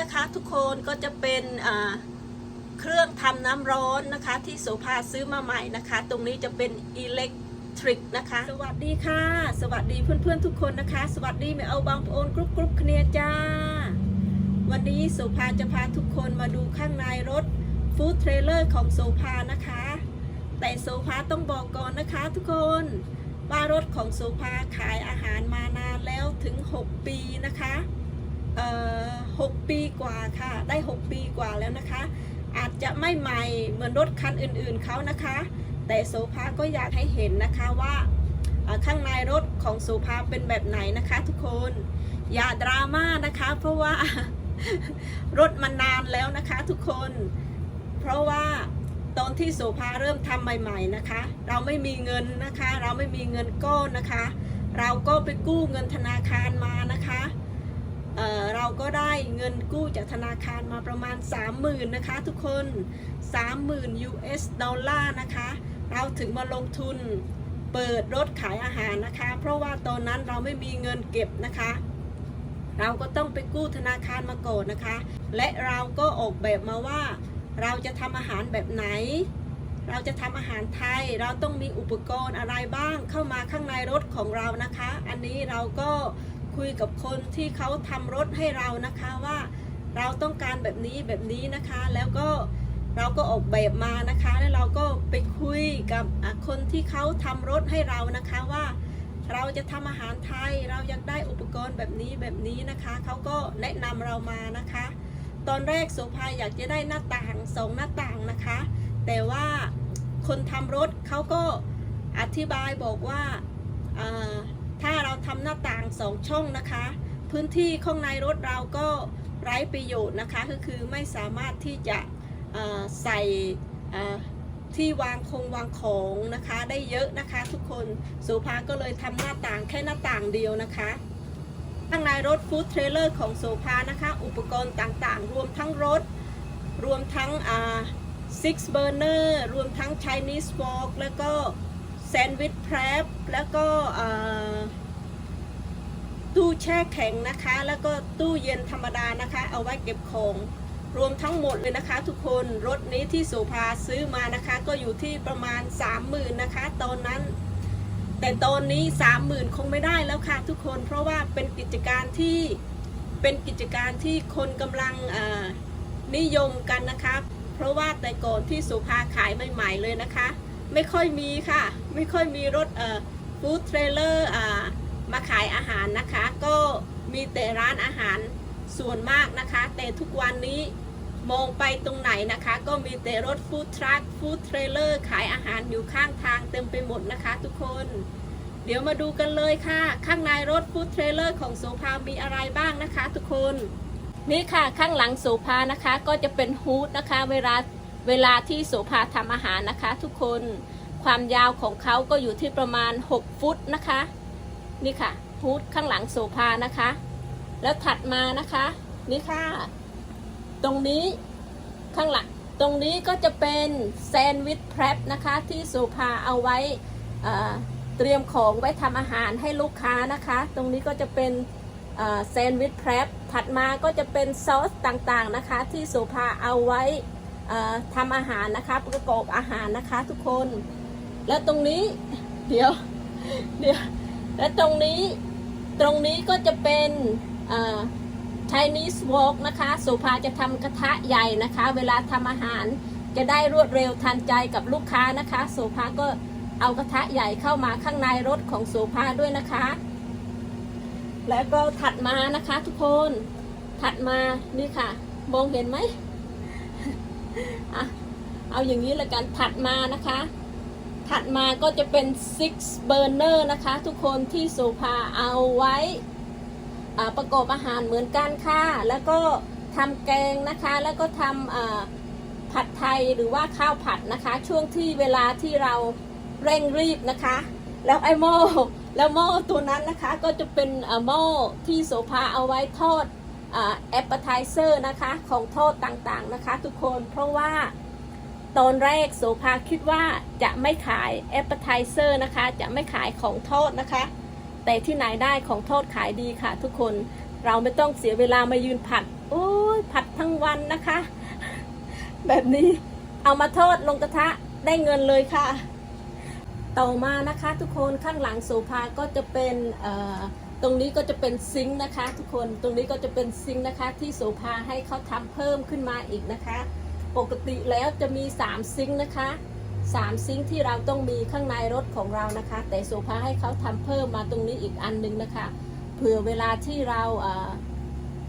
นะคะทุกคนก็จะเป็นเครื่องทำน้ำร้อนนะคะที่โสภาซื้อมาใหม่นะคะ ตรงนี้จะเป็นอิเล็กทริกนะคะ สวัสดีค่ะ สวัสดีเพื่อนๆทุกคนนะคะ สวัสดีแม่เอาบางโอนกรุ๊ปกรุ๊ปเคลียจ้า วันนี้โสภาจะพาทุกคนมาดูข้างในรถฟู้ดเทรลเลอร์ของโสภานะคะ แต่โสภาต้องบอกก่อนนะคะ ทุกคนว่ารถของโสภาขายอาหารมานานแล้วถึง 6 ปีนะคะ เอ่อ6ปีกว่าค่ะ ได้ 6 ปีกว่าแล้วนะคะ อาจจะไม่ใหม่เหมือนรถคันอื่นๆเขานะคะ แต่โสภาก็อยากให้เห็นนะคะว่าข้างในรถของโสภาเป็นแบบไหนนะคะทุกคน อย่าดราม่านะคะ เพราะว่ารถมันนานแล้วนะคะทุกคน เพราะว่าตอนที่โสภาเริ่มทำใหม่ ๆนะคะ เราไม่มีเงินนะคะ เราไม่มีเงินก้อนนะคะ เราก็ไปกู้เงินธนาคารมานะคะ เราก็ได้เงินกู้จากธนาคารมาประมาณ 30,000นะคะทุกคน 30,000 US ดอลลาร์นะคะ เราถึงมาลงทุนเปิดรถขายอาหารนะคะ เพราะว่าตอนนั้นเราไม่มีเงินเก็บนะคะ เราก็ต้องไปกู้ธนาคารมาก่อนนะคะ และเราก็ออกแบบมาว่า เราจะทำอาหารแบบไหน เราจะทำอาหารไทย เราต้องมีอุปกรณ์อะไรบ้างเข้ามาข้างในรถของเรานะคะ อันนี้เราก็ คุยกับคนที่เขาทำรถให้เรานะคะว่าเราต้องการแบบนี้แบบนี้นะคะ แล้วก็เราก็ออกแบบมานะคะ แล้วเราก็ไปคุยกับคนที่เขาทำรถให้เรานะคะว่าเราจะทำอาหารไทยเราอยากได้อุปกรณ์แบบนี้แบบนี้นะคะเขาก็แนะนำเรามานะคะ ตอนแรกโสภาอยากจะได้หน้าต่างสองหน้าต่างนะคะ แต่ว่าคนทำรถเขาก็อธิบายบอกว่า ถ้าเราทำหน้าต่างสองช่องนะคะ พื้นที่ข้างในรถเราก็ไร้ประโยชน์นะคะ ก็คือไม่สามารถที่จะใส่ที่วางคงวางของนะคะได้เยอะนะคะ ทุกคนโสภาก็เลยทำหน้าต่างแค่หน้าต่างเดียวนะคะข้างในรถฟู้ดเทรลเลอร์ของโสภานะคะ อุปกรณ์ต่างๆ รวมทั้งรถ รวมทั้งอ่า six burner รวมทั้ง Chinese wok แล้วก็แซนด์วิชแพรบแล้วก็อ่า ตู้แช่แข็งนะคะ แล้วก็ตู้เย็นธรรมดานะคะ เอาไว้เก็บของรวมทั้งหมดเลยนะคะ ทุกคนรถนี้ที่โสภาซื้อมานะคะ ก็อยู่ที่ประมาณ 30,000นะคะ ตอนนั้น แต่ตอนนี้ 30,000 คงไม่ได้แล้วค่ะ ทุกคนเพราะว่าเป็นกิจการที่เป็นกิจการที่คนกำลังนิยมกันนะคะเพราะว่าแต่ก่อนที่สุภาขายใหม่ๆเลยนะคะ ไม่ค่อยมีค่ะ ไม่ค่อยมีรถเอ่อฟู้ดเทรลเลอร์อ่ามาขายอาหารนะคะ ก็ มีแต่ร้านอาหารส่วนมากนะคะ แต่ทุกวันนี้มองไปตรงไหนนะคะ ก็มีแต่รถฟู้ดทรัคฟู้ดเทรลเลอร์ขายอาหารอยู่ข้างทางเต็มไปหมดนะคะ ทุกคน เดี๋ยวมาดูกันเลยค่ะ ข้างในรถฟู้ดเทรลเลอร์ของโสภามีอะไรบ้างนะคะ ทุกคนนี่ค่ะข้างหลังโสภานะคะก็จะเป็นฮูดนะคะ เวลาเวลาที่โสภาทำอาหารนะคะ ทุกคนความยาวของเขาก็อยู่ที่ประมาณ 6 ฟุตนะคะ นี่ค่ะ ฮูดข้างหลังโสภานะคะ แล้วถัดมานะคะ นี่ค่ะ ตรงนี้ข้างหลังตรงนี้ก็จะเป็นแซนด์วิชแพรบนะคะ ที่โสภาเอาไว้เตรียมของไว้ทำอาหารให้ลูกค้านะคะ ตรงนี้ก็จะเป็นแซนด์วิชแพรบถัดมาก็จะเป็นซอสต่างๆนะคะ ที่โสภาเอาไว้ทำอาหารนะคะประกอบอาหารนะคะทุกคน แล้วตรงนี้เดี๋ยวเดี๋ยวและตรงนี้ ตรงนี้ก็จะเป็นเอ่อ Chinese wok นะคะโสภาจะทำกระทะใหญ่นะคะ เวลาทำอาหารจะได้รวดเร็วทันใจกับลูกค้านะคะโสภาก็เอากระทะใหญ่เข้ามาข้างในรถของโสภาด้วยนะคะ แล้วก็ถัดมานะคะทุกคนถัดมานี่ค่ะ มองเห็นไหมอะเอาอย่างนี้ละกันถัดมานะคะ ถัดมาก็จะเป็น six burner นะคะ ทุกคนที่โซภาเอาไว้ประกอบอาหารเหมือนกันค่ะ แล้วก็ทำแกงนะคะ แล้วก็ทำผัดไทยหรือว่าข้าวผัดนะคะ ช่วงที่เวลาที่เราเร่งรีบนะคะ แล้วไอหม้อแล้วหม้อตัวนั้นนะคะก็จะเป็นหม้อที่โสภาเอาไว้ทอดแอปเปอร์ไทเซอร์นะคะ ของทอดต่างๆนะคะ ทุกคนเพราะว่า ตอนแรกโสภาคิดว่าจะไม่ขายแอปเปอร์ไทเซอร์นะคะ จะไม่ขายของทอดนะคะ แต่ที่ไหนได้ของทอดขายดีค่ะ ทุกคนเราไม่ต้องเสียเวลามายืนผัด โอ้ยผัดทั้งวันนะคะ แบบนี้เอามาทอดลงกระทะได้เงินเลยค่ะ ต่อมานะคะทุกคนข้างหลังโซฟาก็จะเป็นเอ่อตรงนี้ก็จะเป็นซิงค์นะคะ ทุกคนตรงนี้ก็จะเป็นซิงค์นะคะ ที่โซฟาให้เขาทำเพิ่มขึ้นมาอีกนะคะ ปกติแล้วจะมี 3 ซิงค์นะคะ 3 ซิงค์ที่เราต้องมีข้างในรถของเรานะคะ แต่โซฟาให้เขาทำเพิ่มมาตรงนี้อีกอันหนึงนะคะเผื่อเวลาที่เรา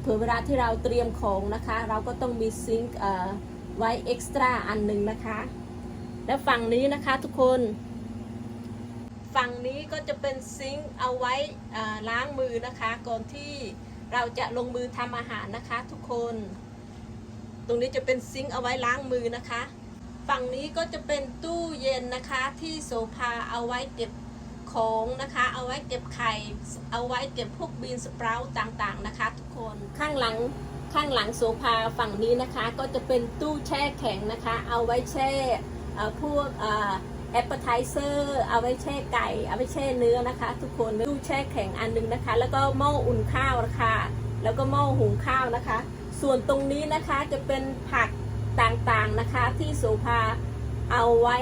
เผื่อเวลาที่เราเตรียมของนะคะ เราก็ต้องมีซิงค์ไว้เอ็กซ์ตร้าอันหนึ่งนะคะ และฝั่งนี้นะคะทุกคนฝั่งนี้ก็จะเป็นซิงค์เอาไว้ล้างมือนะคะ ก่อนที่เราจะลงมือทำอาหารนะคะทุกคน ตรงนี้จะเป็นซิงค์เอาไว้ล้างมือนะคะ ฝั่งนี้ก็จะเป็นตู้เย็นนะคะที่โซฟาเอาไว้เก็บของนะคะ เอาไว้เก็บไข่ เอาไว้เก็บพวกบีนสปราวต่างๆนะคะ ทุกคน ข้างหลังข้างหลังโซฟาฝั่งนี้นะคะก็จะเป็นตู้แช่แข็งนะคะ เอาไว้แช่พวกแอปเปอร์ไทเซอร์เอาไว้แช่ไก่ เอาไว้แช่เนื้อนะคะ ทุกคนตู้แช่แข็งอันหนึงนะคะ แล้วก็หม้ออุ่นข้าวนะคะ แล้วก็หม้อหุงข้าวนะคะ ส่วนตรงนี้นะคะจะเป็นผักต่างๆนะคะที่โสภาเอาไว้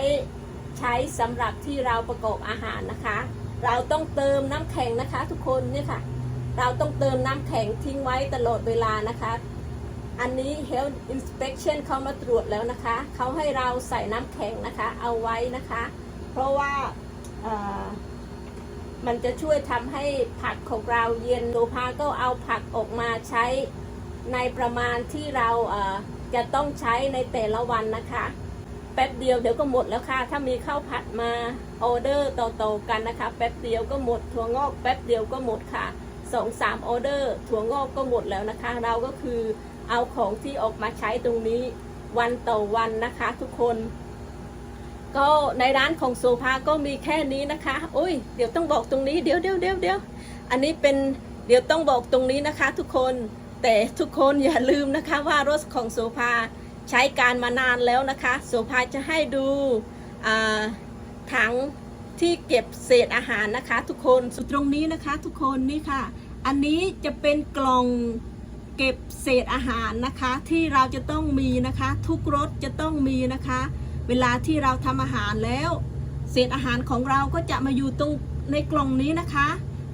ใช้สำหรับที่เราประกอบอาหารนะคะ เราต้องเติมน้ำแข็งนะคะ ทุกคนเนี่ยค่ะ เราต้องเติมน้ำแข็งทิ้งไว้ตลอดเวลานะคะ อันนี้ Health Inspection เขามาตรวจแล้วนะคะ เขาให้เราใส่น้ำแข็งนะคะ เอาไว้นะคะ เพราะว่ามันจะช่วยทำให้ผักของเราเย็นโลพาก็เอาผักออกมาใช้ ในประมาณที่เราเอ่อจะต้องใช้ในแต่ละวันนะคะแป๊บเดียวเดี๋ยวก็หมดแล้วค่ะ ถ้ามีข้าวผัดมาออเดอร์ต่อๆกันนะคะ แป๊บเดียวก็หมดถั่วงอกแป๊บเดียวก็หมดค่ะสองสามออเดอร์ถั่วงอกก็หมดแล้วนะคะ เราก็คือเอาของที่ออกมาใช้ตรงนี้วันต่อวันนะคะทุกคน ก็ในร้านของโซฟาก็มีแค่นี้นะคะอุ้ยเดี๋ยวต้องบอกตรงนี้เดี๋ยวเดี๋ยวเดี๋ยวเดี๋ยวอันนี้เป็นเดี๋ยวต้องบอกตรงนี้นะคะ ทุกคน แต่ทุกคนอย่าลืมนะคะว่ารถของโซฟาใช้การมานานแล้วนะคะโซฟาจะให้ดูถังที่เก็บเศษอาหารนะคะ ทุกคนสุดตรงนี้นะคะ ทุกคนนี่ค่ะ อันนี้จะเป็นกล่องเก็บเศษอาหารนะคะ ที่เราจะต้องมีนะคะ ทุกรถจะต้องมีนะคะ เวลาที่เราทำอาหารแล้ว เศษอาหารของเราก็จะมาอยู่ตรงในกล่องนี้นะคะ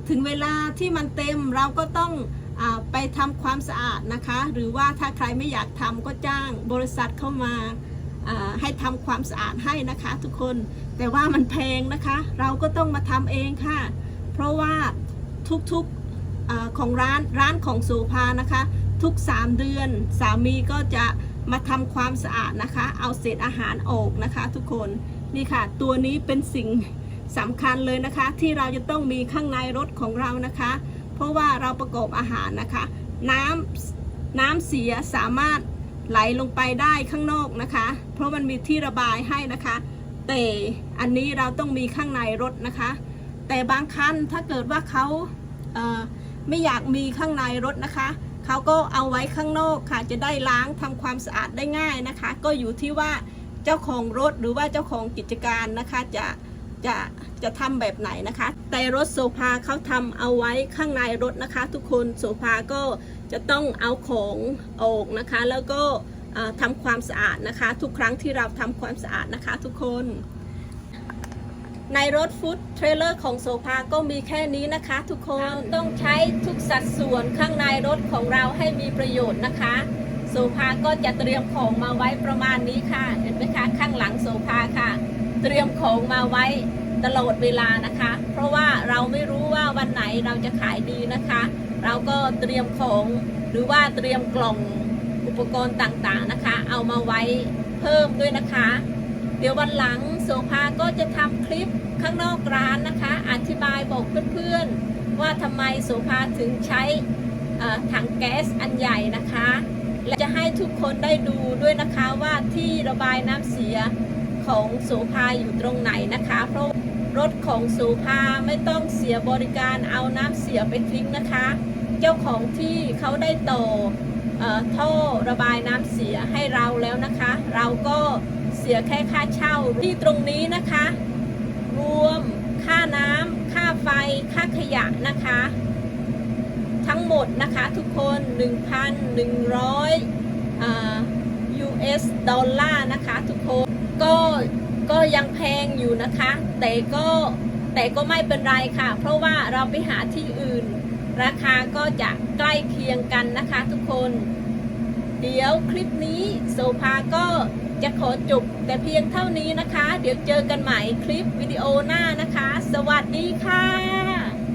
ถึงเวลาที่มันเต็มเราก็ต้อง ไปทำความสะอาดนะคะ หรือว่าถ้าใครไม่อยากทำก็จ้างบริษัทเข้ามาให้ทำความสะอาดให้นะคะ ทุกคนแต่ว่ามันแพงนะคะ เราก็ต้องมาทำเองค่ะ เพราะว่าทุกๆอของร้านร้านของโสภานะคะ ทุก 3 เดือนสามีก็จะมาทำความสะอาดนะคะ เอาเศษอาหารออกนะคะ ทุกคนนี่ค่ะ ตัวนี้เป็นสิ่งสำคัญเลยนะคะ ที่เราจะต้องมีข้างในรถของเรานะคะ ราะว่าเราประกอบอาหารนะคะ น้ำน้ำเสียสามารถไหลลงไปได้ข้างนอกนะคะ เพราะมันมีที่ระบายให้นะคะ แต่อันนี้เราต้องมีข้างในรถนะคะ แต่บางคันถ้าเกิดว่าเขาเไม่อยากมีข้างในรถนะคะเขาก็เอาไว้ข้างนอกค่ะ จะได้ล้างทำความสะอาดได้ง่ายนะคะ ก็อยู่ที่ว่าเจ้าของรถหรือว่าเจ้าของกิจการนะคะจะ จะจะทำแบบไหนนะคะแต่รถโซฟาเขาทำเอาไว้ข้างในรถนะคะ ทุกคนโซฟาก็จะต้องเอาของออกนะคะ แล้วก็ทำความสะอาดนะคะ ทุกครั้งที่เราทำความสะอาดนะคะ ทุกคน ในรถฟู้ดเทรลเลอร์ของโซฟาก็มีแค่นี้นะคะ ทุกคนต้องใช้ทุกสัดส่วนข้างในรถของเราให้มีประโยชน์นะคะโซฟาก็จะเตรียมของมาไว้ประมาณนี้ค่ะ เห็นไหมคะ ข้างหลังโซฟาค่ะ เตรียมของมาไว้ตลอดเวลานะคะ เพราะว่าเราไม่รู้ว่าวันไหนเราจะขายดีนะคะ เราก็เตรียมของหรือว่าเตรียมกล่องอุปกรณ์ต่างๆนะคะ เอามาไว้เพิ่มด้วยนะคะ เดี๋ยววันหลังโซภาก็จะทำคลิปข้างนอกร้านนะคะ อธิบายบอกเพื่อนๆ ว่าทำไมโซภาถึงใช้ถังแก๊สอันใหญ่นะคะ และจะให้ทุกคนได้ดูด้วยนะคะว่าที่ระบายน้ำเสีย ของโสภาอยู่ตรงไหนนะคะ เพราะรถของโสภาไม่ต้องเสียบริการเอาน้ำเสียไปทิ้งนะคะ เจ้าของที่เขาได้ต่อท่อระบายน้ำเสียให้เราแล้วนะคะ เราก็เสียแค่ค่าเช่าที่ตรงนี้นะคะ รวมค่าน้ำค่าไฟ ค่าขยะนะคะ ทั้งหมดนะคะทุกคน 1,100อ่า US ดอลลาร์นะคะทุกคน ก็ก็ยังแพงอยู่นะคะ แต่ก็แต่ก็ไม่เป็นไรค่ะ เพราะว่าเราไปหาที่อื่น ราคาก็จะใกล้เคียงกันนะคะทุกคน เดี๋ยวคลิปนี้โซภาก็จะขอจบแต่เพียงเท่านี้นะคะ เดี๋ยวเจอกันใหม่คลิปวิดีโอหน้านะคะ สวัสดีค่ะ